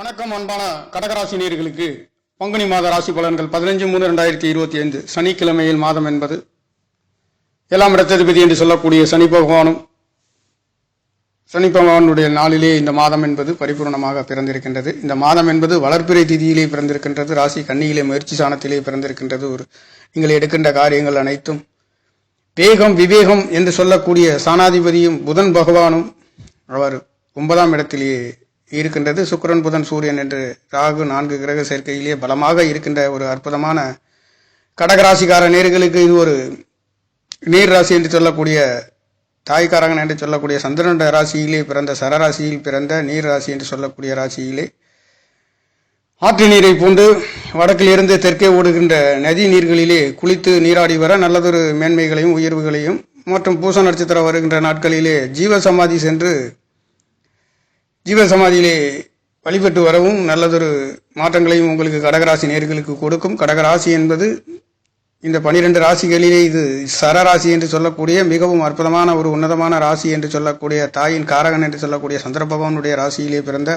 வணக்கம் அன்பான கடகராசி நேர்களுக்கு பங்குனி மாத ராசி பலன்கள் பதினஞ்சு மூணு ரெண்டாயிரத்தி இருபத்தி ஐந்து. சனிக்கிழமையில் மாதம் என்பது ஏழாம் இடத்ததிபதி என்று சொல்லக்கூடிய சனி பகவானும் சனி பகவானுடைய நாளிலே இந்த மாதம் என்பது பரிபூர்ணமாக பிறந்திருக்கின்றது. இந்த மாதம் என்பது வளர்ப்பிறை திதியிலே பிறந்திருக்கின்றது. ராசி கண்ணியிலே முயற்சி சாணத்திலே பிறந்திருக்கின்றது. ஒரு நீங்கள் எடுக்கின்ற காரியங்கள் அனைத்தும் வேகம் விவேகம் என்று சொல்லக்கூடிய சாணாதிபதியும் புதன் பகவானும் அவர் ஒன்பதாம் இடத்திலேயே இருக்கின்றது. சுக்கரன் புதன் சூரியன் என்று ராகு நான்கு கிரக சேர்க்கையிலேயே பலமாக இருக்கின்ற ஒரு அற்புதமான கடகராசிக்கார நேர்களுக்கு இது ஒரு நீர் ராசி என்று சொல்லக்கூடிய தாய்க்காரகன் என்று சொல்லக்கூடிய சந்திரன் ராசியிலே பிறந்த சரராசியில் பிறந்த நீர் ராசி என்று சொல்லக்கூடிய ராசியிலே ஆற்று நீரை பூண்டு வடக்கிலிருந்து தெற்கே ஓடுகின்ற நதி நீர்களிலே குளித்து நீராடி வர நல்லதொரு மேன்மைகளையும் உயர்வுகளையும் மற்றும் பூச நட்சத்திரம் வருகின்ற நாட்களிலே ஜீவ சமாதி சென்று ஜீவ சமாதியிலே வழிபட்டு வரவும் நல்லதொரு மாற்றங்களையும் உங்களுக்கு கடகராசி நேர்களுக்கு கொடுக்கும். கடகராசி என்பது இந்த பனிரெண்டு ராசிகளிலே இது சரராசி என்று சொல்லக்கூடிய மிகவும் அற்புதமான ஒரு உன்னதமான ராசி என்று சொல்லக்கூடிய தாயின் காரகன் என்று சொல்லக்கூடிய சந்திர பகவானுடைய ராசியிலே பிறந்த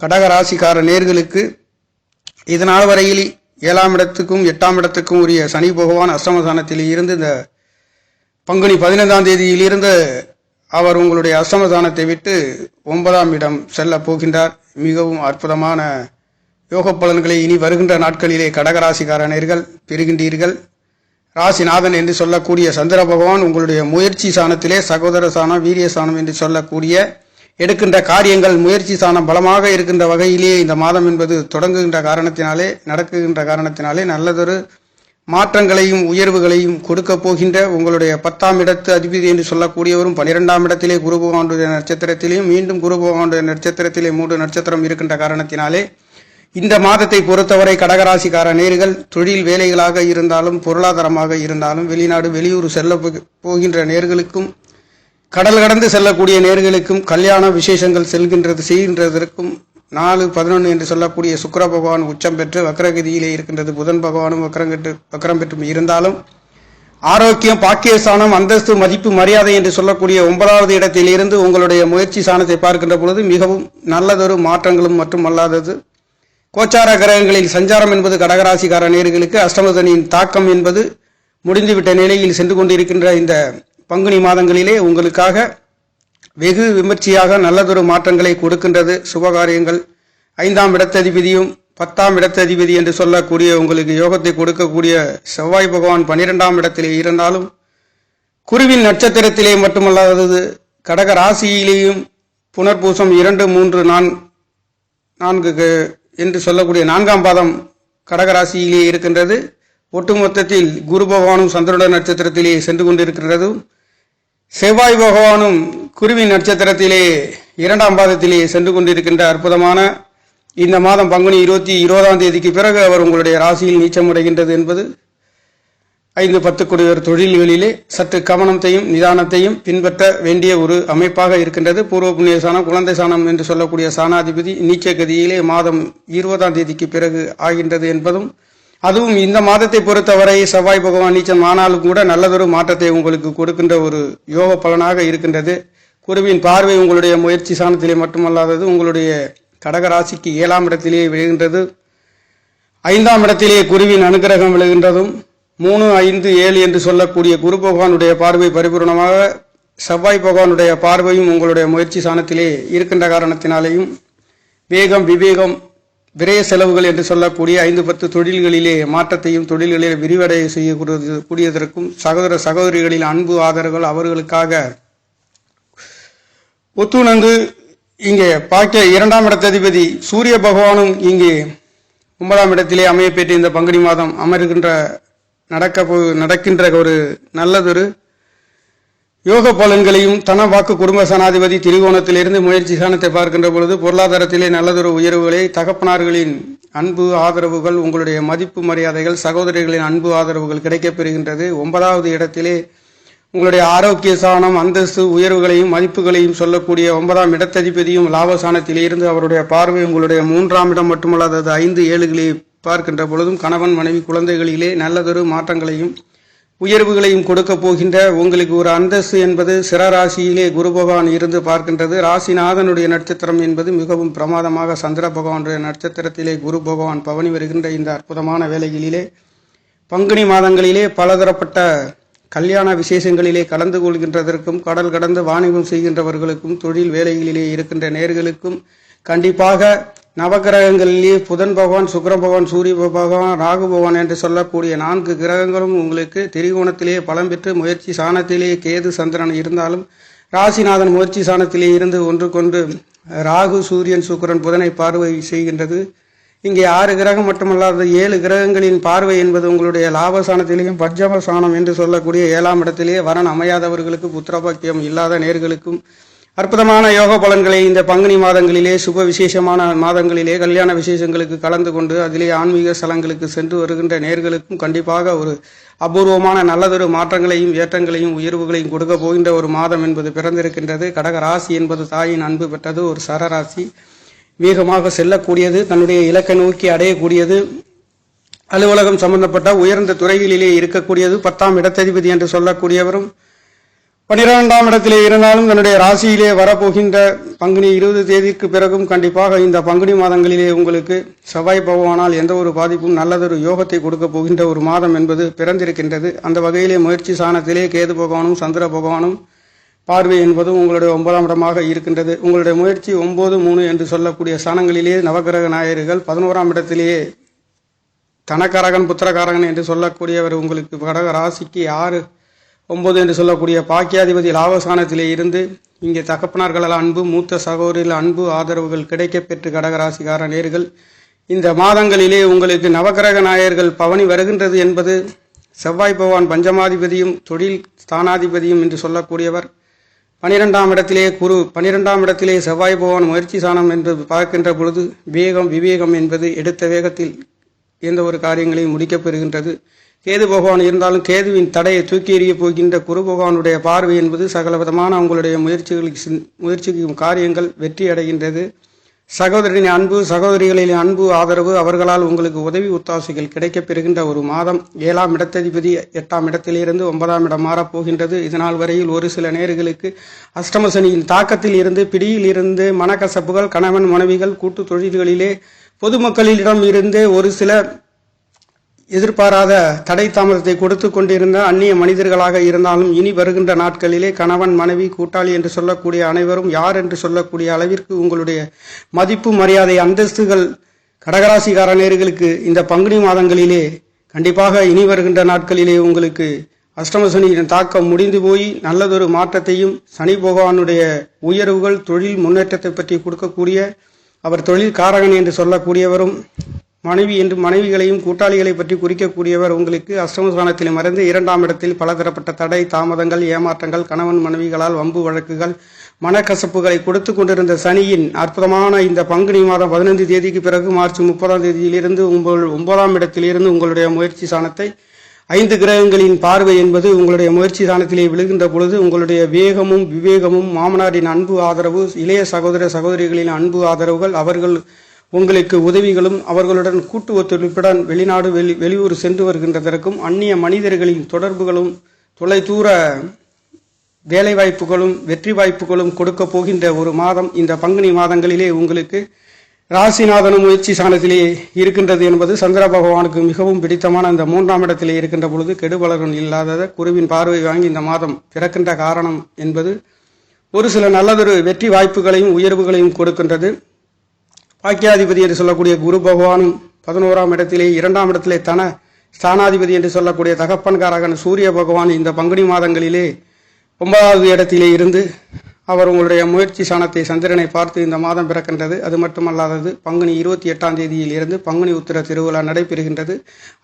கடக ராசிக்கார நேர்களுக்கு இதனால் வரையில் ஏழாம் இடத்துக்கும் எட்டாம் இடத்துக்கும் உரிய சனி பகவான் அஷ்டமதானத்தில் இருந்து இந்த பங்குனி பதினைந்தாம் தேதியிலிருந்து அவர் உங்களுடைய அசமதானத்தை விட்டு ஒன்பதாம் இடம் செல்ல போகின்றார். மிகவும் அற்புதமான யோக பலன்களை இனி வருகின்ற நாட்களிலே கடகராசிக்காரனர்கள் பெறுகின்றீர்கள். ராசிநாதன் என்று சொல்லக்கூடிய சந்திர பகவான் உங்களுடைய முயற்சி சாணத்திலே சகோதர சாணம் வீரிய சாணம் என்று சொல்லக்கூடிய எடுக்கின்ற காரியங்கள் முயற்சி சாணம் பலமாக இருக்கின்ற வகையிலேயே இந்த மாதம் என்பது தொடங்குகின்ற காரணத்தினாலே நடக்குகின்ற காரணத்தினாலே நல்லதொரு மாற்றங்களையும் உயர்வுகளையும் கொடுக்க போகின்ற உங்களுடைய பத்தாம் இடத்து அதிபதி என்று சொல்லக்கூடியவரும் பனிரெண்டாம் இடத்திலே குரு பகவானுடைய நட்சத்திரத்திலேயும் மீண்டும் குரு பகவானுடைய நட்சத்திரத்திலே மூன்று நட்சத்திரம் இருக்கின்ற காரணத்தினாலே இந்த மாதத்தை பொறுத்தவரை கடகராசிக்கார நேர்கள் தொழில் வேலைகளாக இருந்தாலும் பொருளாதாரமாக இருந்தாலும் வெளிநாடு வெளியூர் செல்ல போகின்ற நேர்களுக்கும் கடல் கடந்து செல்லக்கூடிய நேர்களுக்கும் கல்யாண விசேஷங்கள் செல்கின்றது செய்கின்றதற்கும் நாலு பதினொன்று என்று சொல்லக்கூடிய சுக்கர பகவான் உச்சம் பெற்று வக்ரகதியிலே இருக்கின்றது. புதன் பகவானும் வக்ரம் பெற்று வக்ரம் பெற்றும் இருந்தாலும் ஆரோக்கியம் பாக்கியஸ்தானம் அந்தஸ்து மதிப்பு மரியாதை என்று சொல்லக்கூடிய ஒன்பதாவது இடத்திலிருந்து உங்களுடைய முயற்சி சாணத்தை பார்க்கின்ற பொழுது மிகவும் நல்லதொரு மாற்றங்களும் மற்றும் அல்லாதது. கோச்சார கிரகங்களில் சஞ்சாரம் என்பது கடகராசிக்கார நேர்களுக்கு அஷ்டமதனியின் தாக்கம் என்பது முடிந்துவிட்ட நிலையில் சென்று கொண்டிருக்கின்ற இந்த பங்குனி மாதங்களிலே உங்களுக்காக வெகு விமர்சையாக நல்லதொரு மாற்றங்களை கொடுக்கின்றது சுபகாரியங்கள். ஐந்தாம் இடத்ததிபதியும் பத்தாம் இடத்ததிபதி என்று சொல்லக்கூடிய உங்களுக்கு யோகத்தை கொடுக்கக்கூடிய செவ்வாய் பகவான் பன்னிரெண்டாம் இடத்திலே இருந்தாலும் குருவின் நட்சத்திரத்திலே மட்டுமல்லாதது கடக ராசியிலேயும் புனர்பூசம் இரண்டு மூன்று நான் நான்கு என்று சொல்லக்கூடிய நான்காம் பாதம் கடகராசியிலே இருக்கின்றது. ஒட்டுமொத்தத்தில் குரு பகவானும் சந்திரோட நட்சத்திரத்திலே சென்று கொண்டிருக்கின்றதும் செவ்வாய் பகவானும் குருவி நட்சத்திரத்திலே இரண்டாம் பாதத்திலே சென்று கொண்டிருக்கின்ற அற்புதமான இந்த மாதம் பங்குனி இருபத்தி இருபதாம் தேதிக்கு பிறகு அவர் உங்களுடைய ராசியில் நீச்சமடைகின்றது என்பது ஐந்து பத்து குடியர் தொழில்களிலே சற்று கவனத்தையும் நிதானத்தையும் பின்பற்ற வேண்டிய ஒரு அமைப்பாக இருக்கின்றது. பூர்வ புண்ணிய சாணம் குழந்தை சாணம் என்று சொல்லக்கூடிய சாணாதிபதி நீச்ச கதியிலே மாதம் இருபதாம் தேதிக்கு பிறகு ஆகின்றது என்பதும் அதுவும் இந்த மாதத்தை பொறுத்தவரை செவ்வாய் பகவான் நீச்சம் ஆனாலும் கூட நல்லதொரு மாற்றத்தை உங்களுக்கு கொடுக்கின்ற ஒரு யோக பலனாக இருக்கின்றது. குருவின் பார்வை உங்களுடைய முயற்சி சாணத்திலே மட்டுமல்லாதது உங்களுடைய கடக ராசிக்கு ஏழாம் இடத்திலேயே விழுகின்றது. ஐந்தாம் இடத்திலே குருவின் அனுகிரகம் விழுகின்றதும். மூணு ஐந்து ஏழு என்று சொல்லக்கூடிய குரு பகவானுடைய பார்வை பரிபூர்ணமாக செவ்வாய் பகவானுடைய பார்வையும் உங்களுடைய முயற்சி சாணத்திலே இருக்கின்ற காரணத்தினாலேயும் வேகம் விவேகம் விரய செலவுகள் என்று சொல்லக்கூடிய ஐந்து பத்து தொழில்களிலே மாற்றத்தையும் தொழில்களிலே விரிவடைய செய்யக்கூடிய கூடியதற்கும் சகோதர சகோதரிகளின் அன்பு ஆதரவுகள் அவர்களுக்காக. ஒத்துணர்ந்து இங்கே பார்க்க இரண்டாம் இடத்ததிபதி சூரிய பகவானும் இங்கே ஒன்பதாம் இடத்திலே அமையப்பெற்று இந்த பங்குனி மாதம் அமர்கின்ற நடக்க நடக்கின்ற ஒரு நல்லதொரு யோக பலன்களையும் தன வாக்கு குடும்ப சனாதிபதி திரிகோணத்திலிருந்து முயற்சி சாணத்தை பார்க்கின்ற பொழுது பொருளாதாரத்திலே நல்லதொரு உயர்வுகளை தகப்பனார்களின் அன்பு ஆதரவுகள் உங்களுடைய மதிப்பு மரியாதைகள் சகோதரிகளின் அன்பு ஆதரவுகள் கிடைக்கப் பெறுகின்றது. ஒன்பதாவது இடத்திலே உங்களுடைய ஆரோக்கிய சாணம் அந்தஸ்து உயர்வுகளையும் மதிப்புகளையும் சொல்லக்கூடிய ஒன்பதாம் இடத்ததிபதியும் லாபசானத்திலே இருந்து அவருடைய பார்வை உங்களுடைய மூன்றாம் இடம் மட்டுமல்லாதது ஐந்து ஏழுகளை பார்க்கின்ற பொழுதும் கணவன் மனைவி குழந்தைகளிலே நல்லதொரு மாற்றங்களையும் உயர்வுகளையும் கொடுக்க போகின்ற உங்களுக்கு ஒரு அந்தஸ்து என்பது சிறராசியிலே குரு பகவான் இருந்து பார்க்கின்றது. ராசிநாதனுடைய நட்சத்திரம் என்பது மிகவும் பிரமாதமாக சந்திர பகவானுடைய நட்சத்திரத்திலே குரு பகவான் பவனி வருகின்ற இந்த அற்புதமான வேலைகளிலே பங்குனி மாதங்களிலே பலதரப்பட்ட கல்யாண விசேஷங்களிலே கலந்து கொள்கின்றதற்கும் கடல் கடந்து வாணிபம் செய்கின்றவர்களுக்கும் தொழில் வேலைகளிலே இருக்கின்ற நேர்களுக்கும் கண்டிப்பாக நவகிரகங்களிலே புதன் பகவான் சுக்கர பகவான் சூரிய பகவான் ராகு பகவான் என்று சொல்லக்கூடிய நான்கு கிரகங்களும் உங்களுக்கு திரிகோணத்திலேயே பலம் பெற்று முயற்சி சாணத்திலேயே கேது சந்திரன் இருந்தாலும் ராசிநாதன் முயற்சி சாணத்திலே இருந்து ஒன்று கொண்டு ராகு சூரியன் சுக்கிரன் புதனை பார்வை செய்கின்றது. இங்கே ஆறு கிரகம் மட்டுமல்லாத ஏழு கிரகங்களின் பார்வை என்பது உங்களுடைய லாபசானத்திலேயும் பஞ்சம சாணம் என்று சொல்லக்கூடிய ஏழாம் இடத்திலேயே வரன் அமையாதவர்களுக்கு புத்திரபாக்கியம் இல்லாத நேர்களுக்கும் அற்புதமான யோக பலன்களை இந்த பங்குனி மாதங்களிலே சுப விசேஷமான மாதங்களிலே கல்யாண விசேஷங்களுக்கு கலந்து கொண்டு அதிலே ஆன்மீக ஸ்தலங்களுக்கு சென்று வருகின்ற நேர்களுக்கும் கண்டிப்பாக ஒரு அபூர்வமான நல்லதொரு மாற்றங்களையும் ஏற்றங்களையும் உயர்வுகளையும் கொடுக்க போகின்ற ஒரு மாதம் என்பது பிறந்திருக்கின்றது. கடக ராசி என்பது தாயின் அன்பு பெற்றது. ஒரு சரராசி வேகமாக செல்லக்கூடியது தன்னுடைய இலக்கை நோக்கி அடையக்கூடியது. அலுவலகம் சம்பந்தப்பட்ட உயர்ந்த துறைகளிலே இருக்கக்கூடியது. பத்தாம் இடத்ததிபதி என்று சொல்லக்கூடியவரும் பனிரெண்டாம் இடத்திலே இருந்தாலும் தன்னுடைய ராசியிலே வரப்போகின்ற பங்குனி இருபது தேதிக்கு பிறகும் கண்டிப்பாக இந்த பங்குனி மாதங்களிலே உங்களுக்கு செவ்வாய் பகவானால் எந்த ஒரு பாதிப்பும் நல்லதொரு யோகத்தை கொடுக்க போகின்ற ஒரு மாதம் என்பது பிறந்திருக்கின்றது. அந்த வகையிலே முயற்சி சாணத்திலே கேது பகவானும் சந்திர பகவானும் பார்வை என்பதும் உங்களுடைய ஒன்பதாம் இடமாக இருக்கின்றது. உங்களுடைய முயற்சி ஒன்பது மூணு என்று சொல்லக்கூடிய ஸ்தானங்களிலே நவகிரக நாயர்கள் பதினோராம் இடத்திலேயே தனக்காரகன் புத்திரகாரகன் என்று சொல்லக்கூடியவர் உங்களுக்கு கடக ராசிக்கு ஆறு ஒன்பது என்று சொல்லக்கூடிய பாக்கியாதிபதி லாபஸ்தானத்திலே இருந்து இங்கே தகப்பனார்களால் அன்பு மூத்த சகோதரில் அன்பு ஆதரவுகள் கிடைக்கப் பெற்று கடகராசிக்கார நேர்கள். இந்த மாதங்களிலே உங்களுக்கு நவகிரக நாயர்கள் பவனி வருகின்றது என்பது செவ்வாய் பகவான் பஞ்சமாதிபதியும் தொழில் ஸ்தானாதிபதியும் என்று சொல்லக்கூடியவர். பனிரெண்டாம் இடத்திலே குரு பனிரெண்டாம் இடத்திலே செவ்வாய் பகவான் முயற்சி சாணம் என்று பார்க்கின்ற பொழுது வேகம் விவேகம் என்பது எடுத்த வேகத்தில் எந்த ஒரு காரியங்களையும் முடிக்கப் பெறுகின்றது. கேது பகவான் இருந்தாலும் கேதுவின் தடையை தூக்கி எறிய போகின்ற குரு பகவானுடைய பார்வை என்பது சகல விதமான உங்களுடைய முயற்சிகளுக்கு முயற்சிக்கும் காரியங்கள் வெற்றி அடைகின்றது. சகோதரின் அன்பு சகோதரிகளின் அன்பு ஆதரவு அவர்களால் உங்களுக்கு உதவி ஒத்தாசைகள் கிடைக்கப் பெறுகின்ற ஒரு மாதம். ஏழாம் இடத்ததிபதி எட்டாம் இடத்திலிருந்து ஒன்பதாம் இடம் மாறப் போகின்றது. இதனால் வரையில் ஒரு சில நேர்களுக்கு அஷ்டமசனியின் தாக்கத்தில் இருந்து பிடியில் இருந்து மனக்கசப்புகள் கணவன் மனைவிகள் கூட்டு தொழில்களிலே பொதுமக்களிடம் இருந்து ஒரு சில எதிர்பாராத தடை தாமதத்தை கொடுத்து கொண்டிருந்த அந்நிய மனிதர்களாக இருந்தாலும் இனி வருகின்ற நாட்களிலே கணவன் மனைவி கூட்டாளி என்று சொல்லக்கூடிய அனைவரும் யார் என்று சொல்லக்கூடிய அளவிற்கு உங்களுடைய மதிப்பு மரியாதை அந்தஸ்துகள் கடகராசிக்கார நேர்களுக்கு இந்த பங்குனி மாதங்களிலே கண்டிப்பாக இனி வருகின்ற நாட்களிலே உங்களுக்கு அஷ்டம சனியின் தாக்கம் முடிந்து போய் நல்லதொரு மாற்றத்தையும் சனி பகவானுடைய உயர்வுகள் தொழில் முன்னேற்றத்தை பற்றி கொடுக்கக்கூடிய அவர் தொழில் காரகன் என்று சொல்லக்கூடியவரும் மனைவி என்று மனைவிகளையும் கூட்டாளிகளை பற்றி குறிக்கக்கூடியவர் உங்களுக்கு அஷ்டமஸ்தானத்தில் மறைந்து இரண்டாம் இடத்தில் பலதரப்பட்ட தடை தாமதங்கள் ஏமாற்றங்கள் கணவன் மனைவிகளால் வம்பு வழக்குகள் மனக்கசப்புகளை கொடுத்து கொண்டிருந்த சனியின் அற்புதமான இந்த பங்குனி மாதம் பதினைந்து தேதிக்கு பிறகு மார்ச் முப்பதாம் தேதியிலிருந்து உங்கள் ஒன்பதாம் இடத்திலிருந்து உங்களுடைய முயற்சி சாணத்தை ஐந்து கிரகங்களின் பார்வை என்பது உங்களுடைய முயற்சி தானத்திலே விழுகின்ற பொழுது உங்களுடைய வேகமும் விவேகமும் மாமனாரின் அன்பு ஆதரவு இளைய சகோதர சகோதரிகளின் அன்பு ஆதரவுகள் அவர்கள் உங்களுக்கு உதவிகளும் அவர்களுடன் கூட்டு ஒத்துழைப்புடன் வெளிநாடு வெளி வெளியூர் சென்று வருகின்றதற்கும் அந்நிய மனிதர்களின் தொடர்புகளும் தொலைதூர வேலை வாய்ப்புகளும் வெற்றி வாய்ப்புகளும் கொடுக்க போகின்ற ஒரு மாதம் இந்த பங்குனி மாதங்களிலே உங்களுக்கு ராசிநாதனும் முயற்சி சாணத்திலே இருக்கின்றது என்பது சந்திர பகவானுக்கு மிகவும் பிடித்தமான அந்த மூன்றாம் இடத்திலே இருக்கின்ற பொழுது கெடுபலர்கள் இல்லாத குருவின் பார்வை வாங்கி இந்த மாதம் பிறக்கின்ற காரணம் என்பது ஒரு சில நல்லதொரு வெற்றி வாய்ப்புகளையும் உயர்வுகளையும் கொடுக்கின்றது. பாக்கியாதிபதி என்று சொல்லக்கூடிய குரு பகவானும் பதினோராம் இடத்திலே இரண்டாம் இடத்திலே தன ஸ்தானாதிபதி என்று சொல்லக்கூடிய தகப்பன்காரகன் சூரிய பகவான் இந்த பங்குனி மாதங்களிலே ஒன்பதாவது இடத்திலே இருந்து அவர் உங்களுடைய முயற்சி சாணத்தை சந்திரனை பார்த்து இந்த மாதம் பிறக்கின்றது. அது மட்டுமல்லாதது பங்குனி இருபத்தி எட்டாம் தேதியில் இருந்து பங்குனி உத்திர திருவிழா நடைபெறுகின்றது.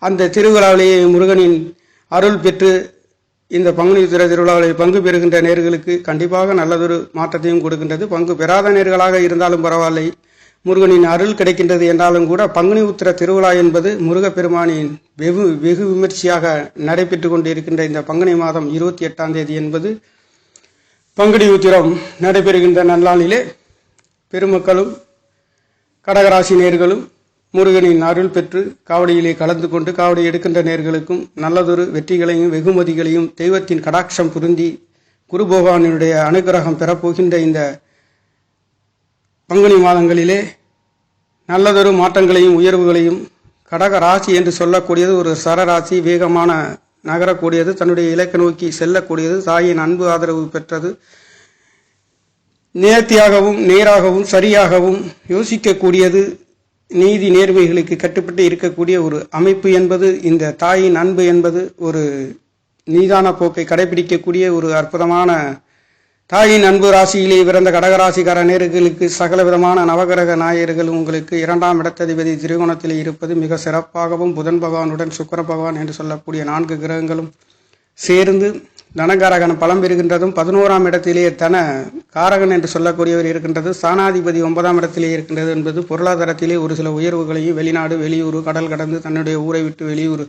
அந்த திருவிழாவிலேயே முருகனின் அருள் பெற்று இந்த பங்குனி உத்திர திருவிழாவில் பங்கு பெறுகின்ற நேர்களுக்கு கண்டிப்பாக நல்லதொரு மாற்றத்தையும் கொடுக்கின்றது. பங்கு பெறாத நேர்களாக இருந்தாலும் பரவாயில்லை. முருகனின் அருள் கிடைக்கின்றது என்றாலும் கூட பங்குனி உத்திர திருவிழா என்பது முருகப்பெருமானின் வெகு வெகு விமர்சையாக நடைபெற்று கொண்டிருக்கின்ற இந்த பங்குனி மாதம் இருபத்தி எட்டாம் தேதி என்பது பங்குனி உத்திரம் நடைபெறுகின்ற நல்லாளிலே பெருமக்களும் கடகராசி நேர்களும் முருகனின் அருள் பெற்று காவடியிலே கலந்து கொண்டு காவடி எடுக்கின்ற நேர்களுக்கும் நல்லதொரு வெற்றிகளையும் வெகுமதிகளையும் தெய்வத்தின் கடாட்சம் புரிந்தி குரு பகவானினுடைய அனுகிரகம் பெறப்போகின்ற இந்த பங்குனி மாதங்களிலே நல்லதொரு மாற்றங்களையும் உயர்வுகளையும் கடக ராசி என்று சொல்லக்கூடியது ஒரு சரராசி வேகமான நகரக்கூடியது தன்னுடைய இலக்க நோக்கி செல்லக்கூடியது தாயின் அன்பு ஆதரவு பெற்றது. நேர்த்தியாகவும் நேராகவும் சரியாகவும் யோசிக்கக்கூடியது நீதி நேர்மைகளுக்கு கட்டுப்பட்டு இருக்கக்கூடிய ஒரு அமைப்பு என்பது இந்த தாயின் அன்பு என்பது ஒரு நீதான போக்கை கடைபிடிக்கக்கூடிய ஒரு அற்புதமான தாயின் அன்பு ராசியிலே பிறந்த கடகராசிக்கார நேர்களுக்கு சகல விதமான நவகிரக நாயர்கள் உங்களுக்கு இரண்டாம் இடத்ததிபதி திரிகோணத்தில் இருப்பது மிக சிறப்பாகவும் புதன் பகவானுடன் சுக்கர பகவான் என்று சொல்லக்கூடிய நான்கு கிரகங்களும் சேர்ந்து தனகாரகன் பலம் பெறுகின்றதும் பதினோராம் இடத்திலே தன காரகன் என்று சொல்லக்கூடியவர் இருக்கின்றது. ஸ்தானாதிபதி ஒன்பதாம் இடத்திலே இருக்கின்றது என்பது பொருளாதாரத்திலே ஒரு சில உயர்வுகளையும் வெளிநாடு வெளியூர் கடல் கடந்து தன்னுடைய ஊரை விட்டு வெளியூர்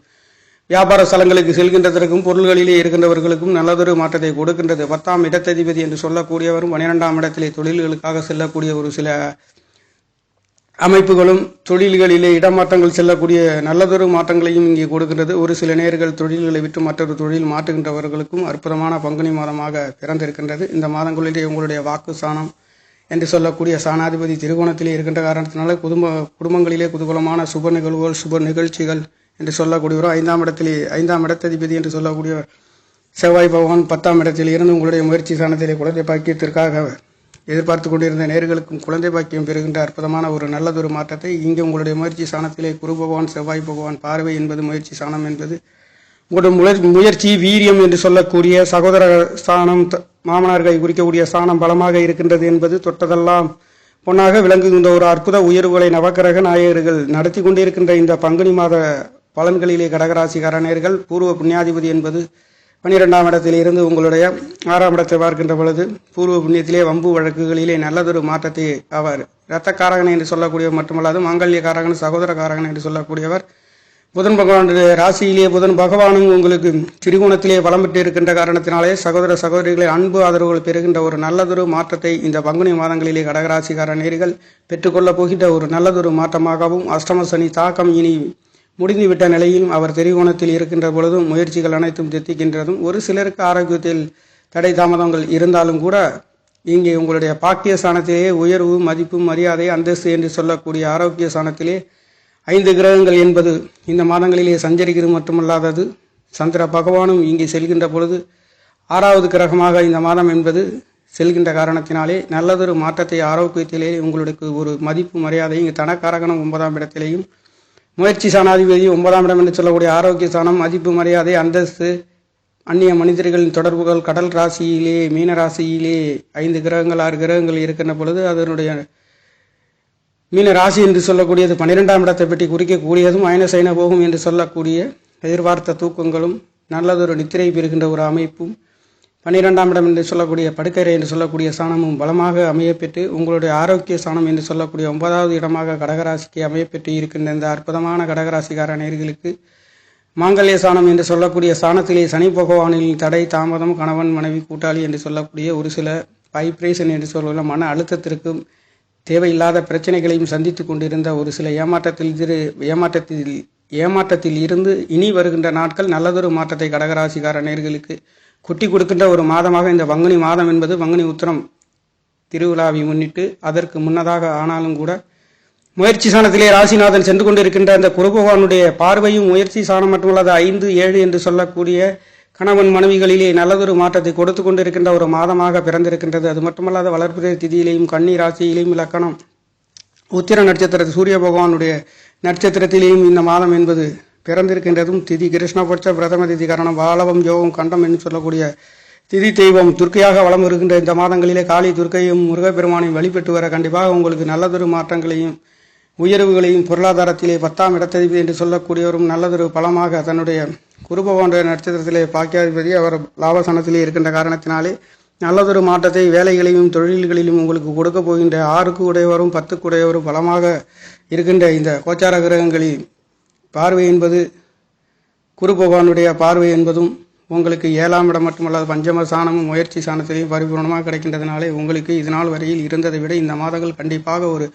வியாபார ஸ்தலங்களுக்கு செல்கின்றதற்கும் பொருள்களிலே இருக்கின்றவர்களுக்கும் நல்லதொரு மாற்றத்தை கொடுக்கின்றது. பத்தாம் இடத்ததிபதி என்று சொல்லக்கூடியவரும் பன்னிரெண்டாம் இடத்திலே தொழில்களுக்காக செல்லக்கூடிய ஒரு சில அமைப்புகளும் தொழில்களிலே இடமாற்றங்கள் செல்லக்கூடிய நல்லதொரு மாற்றங்களையும் இங்கே கொடுக்கின்றது. ஒரு சில நேர்கள் தொழில்களை விட்டு மற்றொரு தொழில் மாற்றுகின்றவர்களுக்கும் அற்புதமான பங்குனி மாதமாக பிறந்திருக்கின்றது. இந்த மாதங்களிலே உங்களுடைய வாக்கு சாணம் என்று சொல்லக்கூடிய சாணாதிபதி திருகோணத்திலே இருக்கின்ற காரணத்தினால குடும்ப குடும்பங்களிலே குதூகலமான சுப நிகழ்வுகள் சுப நிகழ்ச்சிகள் என்று சொல்லக்கூடியவர் ஐந்தாம் இடத்திலே ஐந்தாம் இடத்ததிபதி என்று சொல்லக்கூடியவர் செவ்வாய் பகவான் பத்தாம் இடத்தில் இருந்து உங்களுடைய முயற்சி சாணத்திலே குழந்தை பாக்கியத்திற்காக எதிர்பார்த்து கொண்டிருந்த நேர்களுக்கும் குழந்தை பாக்கியம் பெறுகின்ற அற்புதமான ஒரு நல்லதொரு மாற்றத்தை இங்கே உங்களுடைய முயற்சி சாணத்திலே குரு பகவான் செவ்வாய் பகவான் பார்வை என்பது முயற்சி சாணம் என்பது. உங்களுடைய முயற்சி வீரியம் என்று சொல்லக்கூடிய சகோதர ஸ்தானம் த- மாமனார்களை குறிக்கக்கூடிய ஸ்தானம் பலமாக இருக்கின்றது என்பது தொட்டதெல்லாம் பொன்னாக விளங்குகின்ற ஒரு அற்புத உயர்வுகளை நவக்கிரக நாயகர்கள் நடத்தி கொண்டிருக்கின்ற இந்த பங்குனி மாத பலன்களிலே கடகராசிகாரணியர்கள் பூர்வ புண்ணியாதிபதி என்பது பன்னிரெண்டாம் இடத்தில் இருந்து உங்களுடைய ஆறாம் இடத்தை பார்க்கின்ற பொழுது பூர்வ புண்ணியத்திலே வம்பு வழக்குகளிலே நல்லதொரு மாற்றத்தை அவர் இரத்தக்காரகன் என்று சொல்லக்கூடியவர் மட்டுமல்லாது மாங்கல்யக்காரகன் சகோதரக்காரகன் என்று சொல்லக்கூடியவர் புதன் பகவானுடைய ராசியிலேயே புதன் பகவானும் உங்களுக்கு திரிகோணத்திலே வளம் பெற்று இருக்கின்ற காரணத்தினாலே சகோதர சகோதரிகளை அன்பு ஆதரவுகள் பெறுகின்ற ஒரு நல்லதொரு மாற்றத்தை இந்த பங்குனி மாதங்களிலே கடகராசிக்கார நேர்கள் பெற்றுக்கொள்ளப் போகின்ற ஒரு நல்லதொரு மாற்றமாகவும் அஷ்டம சனி தாக்கம் இனி முடிந்துவிட்ட நிலையில் அவர் திரிகோணத்தில் இருக்கின்ற பொழுதும் முயற்சிகள் அனைத்தும் தித்திக்கின்றதும் ஒரு சிலருக்கு ஆரோக்கியத்தில் தடை தாமதங்கள் இருந்தாலும் கூட இங்கே உங்களுடைய பாக்கிய சாணத்திலேயே உயர்வு மதிப்பு மரியாதை அந்தஸ்து என்று சொல்லக்கூடிய ஆரோக்கிய சாணத்திலே ஐந்து கிரகங்கள் என்பது இந்த மாதங்களிலே சஞ்சரிக்கிறது மட்டுமல்லாதது சந்திர பகவானும் இங்கே செல்கின்ற பொழுது ஆறாவது கிரகமாக இந்த மாதம் என்பது செல்கின்ற காரணத்தினாலே நல்லதொரு மாற்றத்தை ஆரோக்கியத்திலே உங்களுக்கு ஒரு மதிப்பு மரியாதை இங்கு தனக்காரகனும் ஒன்பதாம் இடத்திலேயும் முயற்சி சாணாதிபதி ஒன்பதாம் இடம் என்று சொல்லக்கூடிய ஆரோக்கிய சாணம் மதிப்பு மரியாதை அந்தஸ்து அந்நிய மனிதர்களின் தொடர்புகள் கடல் ராசியிலே மீன ராசியிலே ஐந்து கிரகங்கள் ஆறு கிரகங்கள் இருக்கின்ற பொழுது அதனுடைய மீன ராசி என்று சொல்லக்கூடியது பன்னிரெண்டாம் இடத்தை பற்றி குறிக்கக்கூடியதும் அயன சைன போகும் என்று சொல்லக்கூடிய எதிர்பார்த்த தூக்கங்களும் நல்லதொரு நித்திரை பெறுகின்ற ஒரு அமைப்பும் பன்னிரெண்டாம் இடம் என்று சொல்லக்கூடிய படுக்கரை என்று சொல்லக்கூடிய சாணமும் பலமாக அமையப்பெற்று உங்களுடைய ஆரோக்கிய சாணம் என்று சொல்லக்கூடிய ஒன்பதாவது இடமாக கடகராசிக்கு அமையப்பெற்று இருக்கின்ற இந்த அற்புதமான கடகராசிக்கார நேர்களுக்கு மாங்கல்ய சாணம் என்று சொல்லக்கூடிய சாணத்திலே சனி பகவானின் தடை தாமதம் கணவன் மனைவி கூட்டாளி என்று சொல்லக்கூடிய ஒரு சில வைப்ரேஷன் என்று சொல்லுள்ள மன அழுத்தத்திற்கும் தேவையில்லாத பிரச்சனைகளையும் சந்தித்து கொண்டிருந்த ஒரு சில ஏமாற்றத்தில் இரு ஏமாற்றத்தில் ஏமாற்றத்தில் இருந்து இனி வருகின்ற நாட்கள் நல்லதொரு மாற்றத்தை கடகராசிக்கார நேர்களுக்கு கொட்டி கொடுக்கின்ற ஒரு மாதமாக இந்த வங்கனி மாதம் என்பது பங்குனி உத்திரம் திருவிழாவை முன்னிட்டு அதற்கு முன்னதாக ஆனாலும் கூட முயற்சி சாணத்திலே ராசிநாதன் சென்று கொண்டிருக்கின்ற அந்த குருபகவானுடைய பார்வையும் முயற்சி சாணம் மட்டுமல்லாது ஐந்து ஏழு என்று சொல்லக்கூடிய கணவன் மனைவிகளிலே நல்லதொரு மாற்றத்தை கொடுத்து கொண்டிருக்கின்ற ஒரு மாதமாக பிறந்திருக்கின்றது. அது மட்டுமல்லாத வளர்பிறை திதியிலேயும் கன்னி ராசியிலேயும் இலக்கணம் உத்திர நட்சத்திர சூரிய பகவானுடைய நட்சத்திரத்திலேயும் இந்த மாதம் என்பது பிறந்திருக்கின்றதும் திதி கிருஷ்ணபட்ச பிரதம திதி கரணம் வாழவம் யோகம் கண்டம் என்று சொல்லக்கூடிய திதி தெய்வம் துர்க்கையாக வளம் வருகின்ற இந்த மாதங்களிலே காளி துர்க்கையும் முருகப்பெருமானையும் வழிபட்டு வர கண்டிப்பாக உங்களுக்கு நல்லதொரு மாற்றங்களையும் உயர்வுகளையும் பொருளாதாரத்திலே பத்தாம் இடத்ததிபதி என்று சொல்லக்கூடியவரும் நல்லதொரு பலமாக தன்னுடைய குருபகவானுடைய நட்சத்திரத்திலே பாக்கியாதிபதி அவர் லாபசனத்திலே இருக்கின்ற காரணத்தினாலே நல்லதொரு மாற்றத்தை வேலைகளையும் தொழில்களிலும் உங்களுக்கு கொடுக்க போகின்ற ஆறுக்கு உடையவரும் பத்துக்கு உடையவரும் பலமாக இருக்கின்ற இந்த கோச்சார கிரகங்களில் பார்வை என்பது குரு பகவானுடைய பார்வை என்பதும் உங்களுக்கு ஏழாம் இடம் மட்டுமல்லாது பஞ்சம சாணமும் முயற்சி சாணத்திலையும் பரிபூர்ணமாக கிடைக்கின்றதுனாலே உங்களுக்கு இது நாள் வரையில் இருந்ததை விட இந்த மாதங்கள் கண்டிப்பாக ஒரு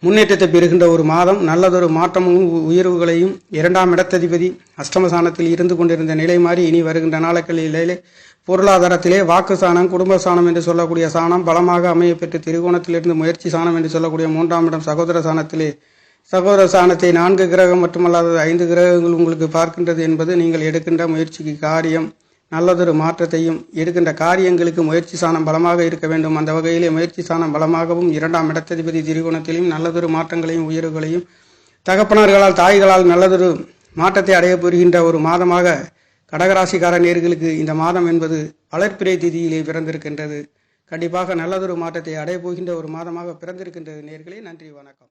முன்னேற்றத்தை பெறுகின்ற ஒரு மாதம். நல்லதொரு மாற்றமும் உ- உயர்வுகளையும் இரண்டாம் இடத்ததிபதி அஷ்டம சாணத்தில் இருந்து கொண்டிருந்த நிலை மாறி இனி வருகின்ற நாட்களிலே பொருளாதாரத்திலே வாக்கு சாணம் குடும்ப சாணம் என்று சொல்லக்கூடிய சாணம் பலமாக அமையப்பெற்று திரிகோணத்திலிருந்து முயற்சி சாணம் என்று சொல்லக்கூடிய மூன்றாம் இடம் சகோதர சாணத்திலே சகோதர சாணத்தை நான்கு கிரகம் மட்டுமல்லாத ஐந்து கிரகங்கள் உங்களுக்கு பார்க்கின்றது என்பது நீங்கள் எடுக்கின்ற முயற்சிக்கு காரியம். நல்லதொரு மாற்றத்தையும் எடுக்கின்ற காரியங்களுக்கு முயற்சி சாணம் பலமாக இருக்க வேண்டும். அந்த வகையிலே முயற்சி சாணம் பலமாகவும் இரண்டாம் இடத்ததிபதி திரிகோணத்திலையும் நல்லதொரு மாற்றங்களையும் உயர்வுகளையும் தகப்பனர்களால் தாய்களால் நல்லதொரு மாற்றத்தை அடைய ஒரு மாதமாக கடகராசிக்கார நேர்களுக்கு இந்த மாதம் என்பது வளர்ப்பிறை திதியிலே பிறந்திருக்கின்றது. கண்டிப்பாக நல்லதொரு மாற்றத்தை அடைய போகின்ற ஒரு மாதமாக பிறந்திருக்கின்றது நேர்களே நன்றி வணக்கம்.